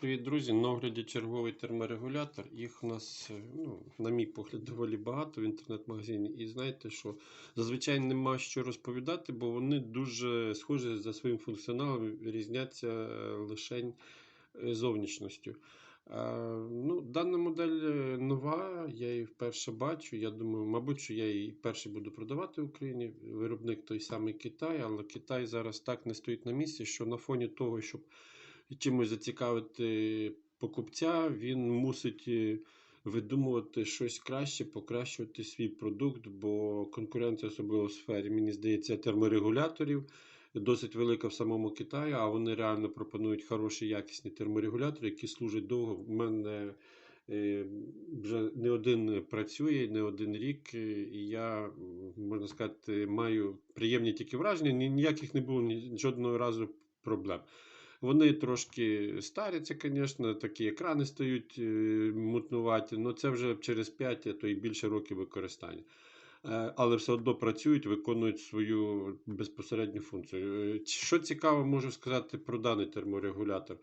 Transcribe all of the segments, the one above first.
Привіт, друзі! На огляді черговий терморегулятор. Їх у нас, е, ну, на мій погляд, доволі багато в інтернет-магазині. І знаєте, що зазвичай нема що розповідати, бо вони дуже схожі за своїм функціоналом, різняться е, лише зовнішністю. Е, ну, Дана модель нова, я її вперше бачу. Я думаю, мабуть, що я її перший буду продавати в Україні. Виробник той самий Китай, але Китай зараз так не стоїть на місці, що на фоні того, щоб чимось зацікавити покупця, він мусить е, видумувати щось краще, покращувати свій продукт, бо конкуренція, особливо в сфері, мені здається, терморегуляторів. Досить велика в самому Китаї, а вони реально пропонують хороші якісні терморегулятори, які служать довго. В мене е, вже не один працює, не один рік, е, і я, можна сказати, маю приємні тільки враження. Ніяких не було жодного разу проблем. Вони трошки старяться, звісно, такі екрани стають мутнувати, мутнуваті, але це вже через 5, а то і більше років використання. Е, Але все одно працюють, виконують свою безпосередню функцію. Е, Що цікаво, можу сказати про даний терморегулятор.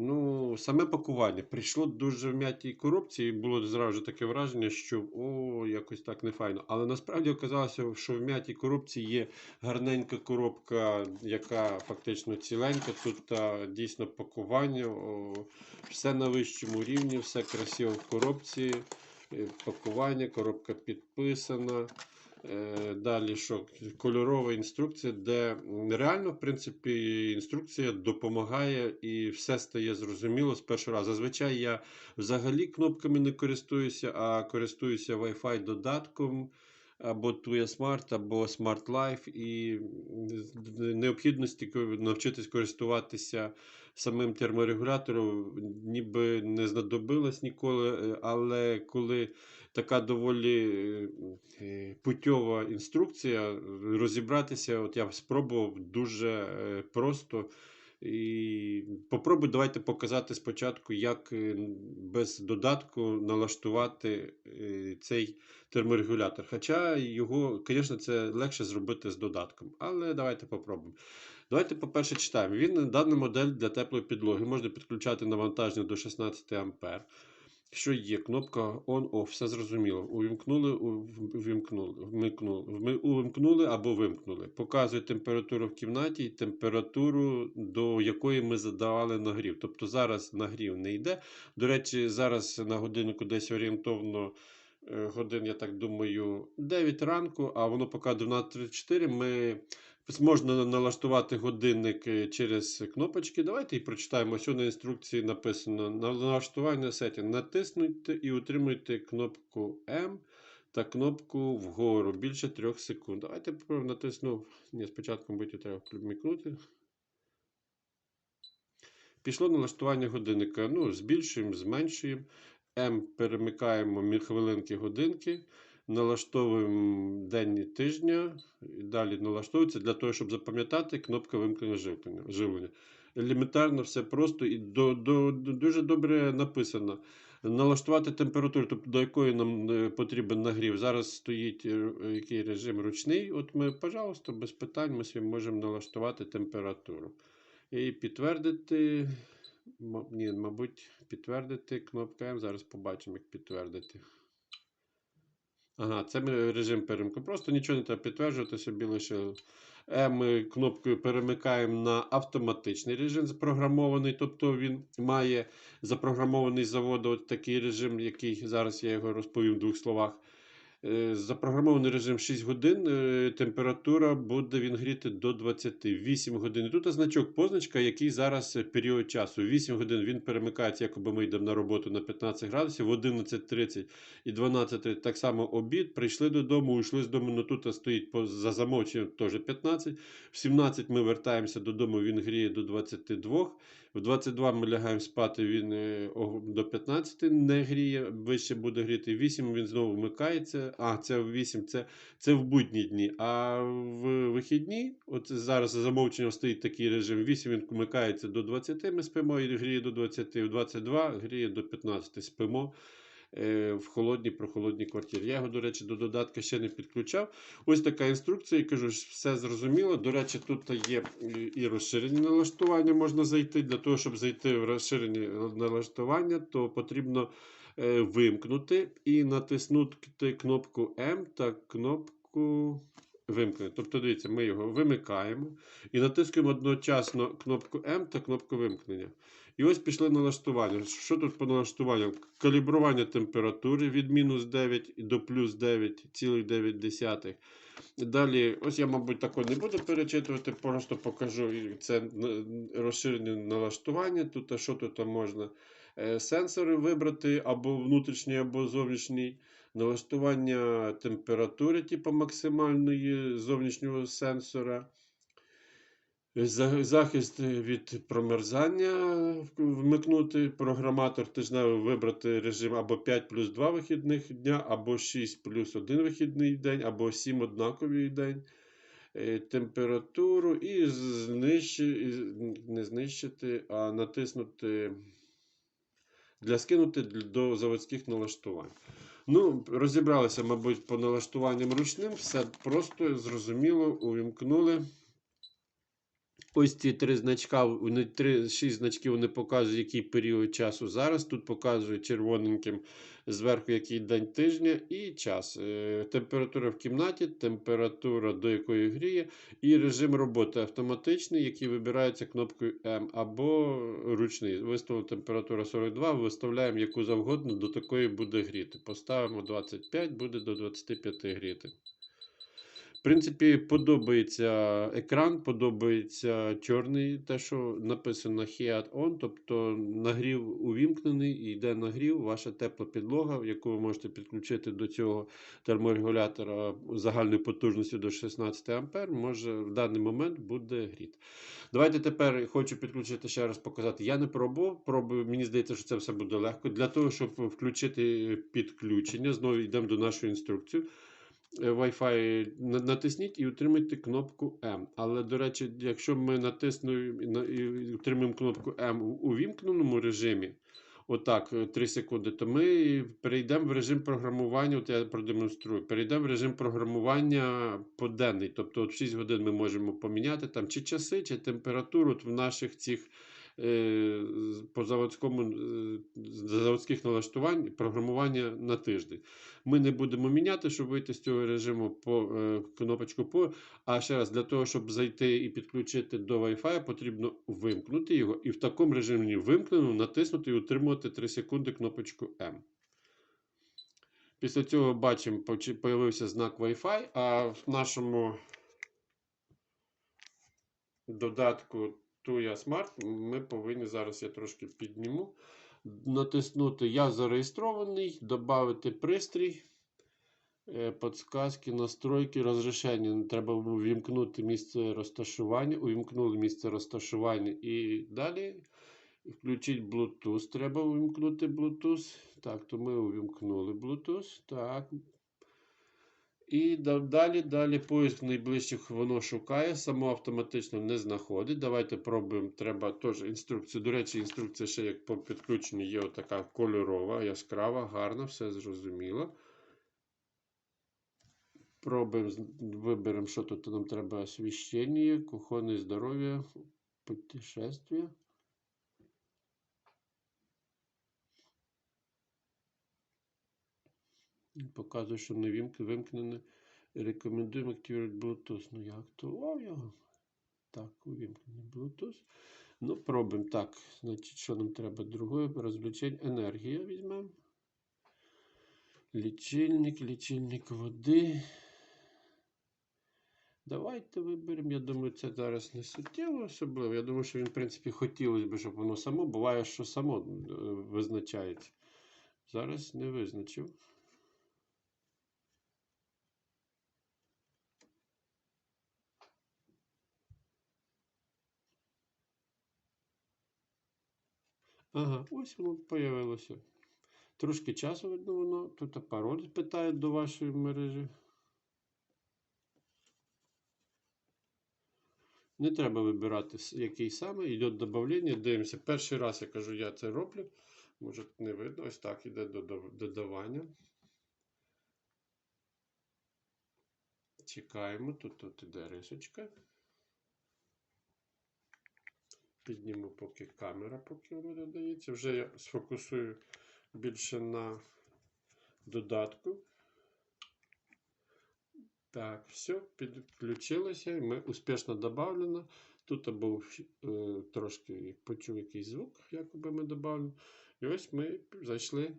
Ну, саме пакування прийшло дуже в м'ятій коробці, і було зразу таке враження, що о, якось так не файно. Але насправді оказалося, що в м'ятій коробці є гарненька коробка, яка фактично ціленька. Тут а, дійсно пакування, о, все на вищому рівні, все красиво в коробці. е, Пакування, коробка підписана. Е, Далі що кольорова інструкція, де реально, в принципі, інструкція допомагає і все стає зрозуміло з першого разу. Зазвичай я взагалі кнопками не користуюся, а користуюся Wi-Fi додатком або Tuya Smart, або Smart Life, і необхідності навчитись користуватися самим терморегулятором ніби не знадобилось ніколи, е, але коли така доволі е, е, путьова інструкція, розібратися, от я спробував дуже просто. І попробуй давайте показати спочатку, як без додатку налаштувати цей терморегулятор. Хоча його, звісно, це легше зробити з додатком. Але давайте попробуємо. Давайте, по-перше, читаємо. Він дана модель для теплої підлоги. Можна підключати навантаження до 16 А. Що є? Кнопка on-off, все зрозуміло. Увімкнули, увімкнули, вмикнули, увімкнули або вимкнули. Показує температуру в кімнаті і температуру, до якої ми задавали нагрів. Тобто зараз нагрів не йде. До речі, зараз на годиннику десь орієнтовно е, годин, я так думаю, 9 ранку, а воно поки 12.34. Ми можна налаштувати годинник е, через кнопочки. Давайте і прочитаємо. Ось на інструкції написано на налаштування сеті. Натиснуйте і утримуйте кнопку М та кнопку вгору більше 3 секунд. Давайте натисну. Ні, спочатку, мабуть, треба вмикнути. Пішло налаштування годинника. Ну, збільшуємо, зменшуємо. М перемикаємо хвилинки годинки. Налаштовуємо день тижня. І далі налаштовується для того, щоб запам'ятати кнопка вимкнення живлення. Елементарно все просто і до, до, дуже добре написано. Налаштувати температуру, тобто до якої нам е, потрібен нагрів. Зараз стоїть е, який режим ручний. От ми, пожалуйста, без питань ми можемо налаштувати температуру. І підтвердити. М- Ні, мабуть, підтвердити кнопка М. Зараз побачимо, як підтвердити. Ага, це режим перемикаємо. Просто нічого не треба підтверджувати, собі лише ми кнопкою перемикаємо на автоматичний режим запрограмований. Тобто він має запрограмований заводу от такий режим, який зараз я його розповім в двох словах. Е, Запрограмований режим 6 годин, е, температура буде він гріти до 28 годин. Тут значок позначка, який зараз е, період часу. 8 годин він перемикається, якоби ми йдемо на роботу на 15 градусів, в 11.30 і 12.30 так само обід. Прийшли додому, уйшли з дому, ну тут стоїть за замовченням теж 15. В 17 ми вертаємося додому, він гріє до 22. В 22 ми лягаємо спати, він е, до 15 не гріє, вище буде гріти. 8 він знову вмикається. А, це в 8, це, це в будні дні. А в вихідні, от зараз за замовченням стоїть такий режим. 8 він вмикається до 20, ми спимо і гріє до 20, в 22 гріє до 15 спимо. Е, в холодній прохолодній квартирі. Я його, до речі, до додатка ще не підключав. Ось така інструкція, і кажу, все зрозуміло. До речі, тут є і- і розширені налаштування, можна зайти. Для того, щоб зайти в розширені налаштування, то потрібно е, вимкнути і натиснути кнопку М та кнопку вимкнення. Тобто, дивіться, ми його вимикаємо і натискаємо одночасно кнопку М та кнопку вимкнення. І ось пішли налаштування. Що тут по налаштуванням? Калібрування температури від мінус 9 до плюс 9,9. Далі, ось я, мабуть, такого не буду перечитувати, просто покажу. Це розширені налаштування. Тут, що тут можна? Е, Сенсори вибрати або внутрішній, або зовнішній. Налаштування температури, типу максимальної зовнішнього сенсора. За- Захист від промерзання вмикнути. Програматор тижневий вибрати режим або 5 плюс 2 вихідних дня, або 6 плюс 1 вихідний день, або 7 однаковий день. Е, Температуру і знищи, і не знищити, а натиснути для скинути до заводських налаштувань. Ну, розібралися, мабуть, по налаштуванням ручним. Все просто зрозуміло, увімкнули. Ось ці три значка, три, шість значків вони показують, який період часу зараз. Тут показує червоненьким зверху, який день тижня і час. Е, Температура в кімнаті, температура, до якої гріє, і режим роботи автоматичний, який вибирається кнопкою М або ручний. Виставили температура 42, виставляємо яку завгодно, до такої буде гріти. Поставимо 25, буде до 25 гріти. В принципі, подобається екран, подобається чорний, те, що написано Heat On, тобто нагрів увімкнений і йде нагрів, ваша тепла підлога, яку ви можете підключити до цього терморегулятора загальною потужністю до 16 А, може в даний момент буде гріти. Давайте тепер хочу підключити ще раз показати. Я не пробував, пробую, мені здається, що це все буде легко. Для того, щоб включити підключення, знову йдемо до нашої інструкції. Е, Wi-Fi натисніть і утримайте кнопку М. Але, до речі, якщо ми натиснемо і утримуємо кнопку М у увімкненому режимі, отак, 3 секунди, то ми перейдемо в режим програмування. От я продемонструю. Перейдемо в режим програмування поденний. Тобто от 6 годин ми можемо поміняти там чи часи, чи температуру от в наших цих. Е, По заводському е, заводських налаштувань програмування на тиждень. Ми не будемо міняти, щоб вийти з цього режиму по е, кнопочку по. А ще раз, для того, щоб зайти і підключити до Wi-Fi, потрібно вимкнути його. І в такому режимі вимкнено натиснути і утримувати 3 секунди кнопочку M. Після цього бачимо, появився знак Wi-Fi, а в нашому додатку Tuya Smart ми повинні зараз я трошки підніму. Натиснути Я зареєстрований, додати пристрій. Е, Подсказки, настройки, розрішення. Треба увімкнути місце розташування. Увімкнули місце розташування і далі. Включити Bluetooth. Треба увімкнути Bluetooth. Так, то ми увімкнули Bluetooth. Так. І да- далі, далі поиск найближчих воно шукає, само автоматично не знаходить. Давайте пробуємо. Треба теж інструкцію. До речі, інструкція ще як по підключенню є отака кольорова, яскрава, гарна, все зрозуміло. Пробуємо, виберемо, що тут нам треба освіщення, кухонне здоров'я, путешествия. Показує, що не вимкнене. Рекомендуємо активувати Bluetooth. Ну, я активував його. Так, увімкнений Bluetooth. Ну, пробуємо. Так, значить, що нам треба? Друге розвлечення. Енергія візьмемо. Лічильник, лічильник води. Давайте виберемо. Я думаю, це зараз не суттєво особливо. Я думаю, що він, в принципі, хотілося б, щоб воно само. Буває, що само е, визначається. Зараз не визначив. Ага, ось воно появилося. Трошки часу видно воно. Тут пароль питає до вашої мережі. Не треба вибирати, який саме. Йде додавлення. Дивимося. Перший раз я кажу, я це роблю. Може, не видно. Ось так додав- додавання. Чекаємо. Тут, тут іде рисочка. Підніму поки камера, поки воно додається. Вже я сфокусую більше на додатку. Так, все, підключилося, і ми успішно додавлено. Тут був е, трошки почув якийсь звук, якоби ми додавлено. І ось ми зайшли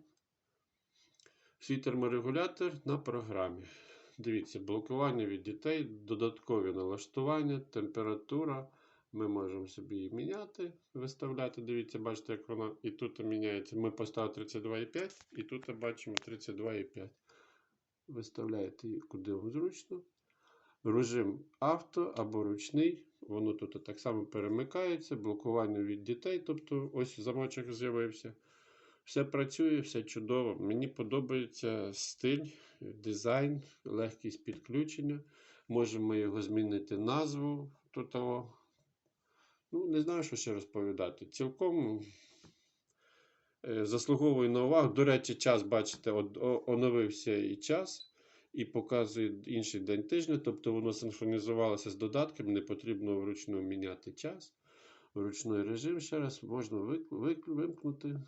в свій терморегулятор на програмі. Дивіться, блокування від дітей, додаткові налаштування, температура. Ми можемо собі її міняти, виставляти. Дивіться, бачите, як вона і тут міняється. Ми поставили 32,5 і тут бачимо 32,5. Виставляєте її куди вам зручно. Режим авто або ручний. Воно тут так само перемикається, блокування від дітей. Тобто ось замочок з'явився. Все працює, все чудово. Мені подобається стиль, дизайн, легкість підключення. Можемо його змінити назву. Тут. Ну, не знаю, що ще розповідати. Цілком е, заслуговує на увагу. До речі, час, бачите, оновився і час, і показує інший день тижня. Тобто воно синхронізувалося з додатком, не потрібно вручну міняти час. Ручний режим ще раз можна вимкнути.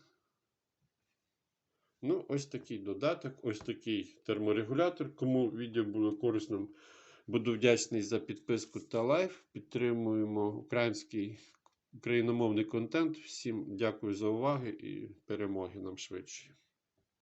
Ну, ось такий додаток, ось такий терморегулятор. Кому відео було корисним, буду вдячний за підписку та лайф. Підтримуємо український україномовний контент. Всім дякую за увагу і перемоги нам швидше.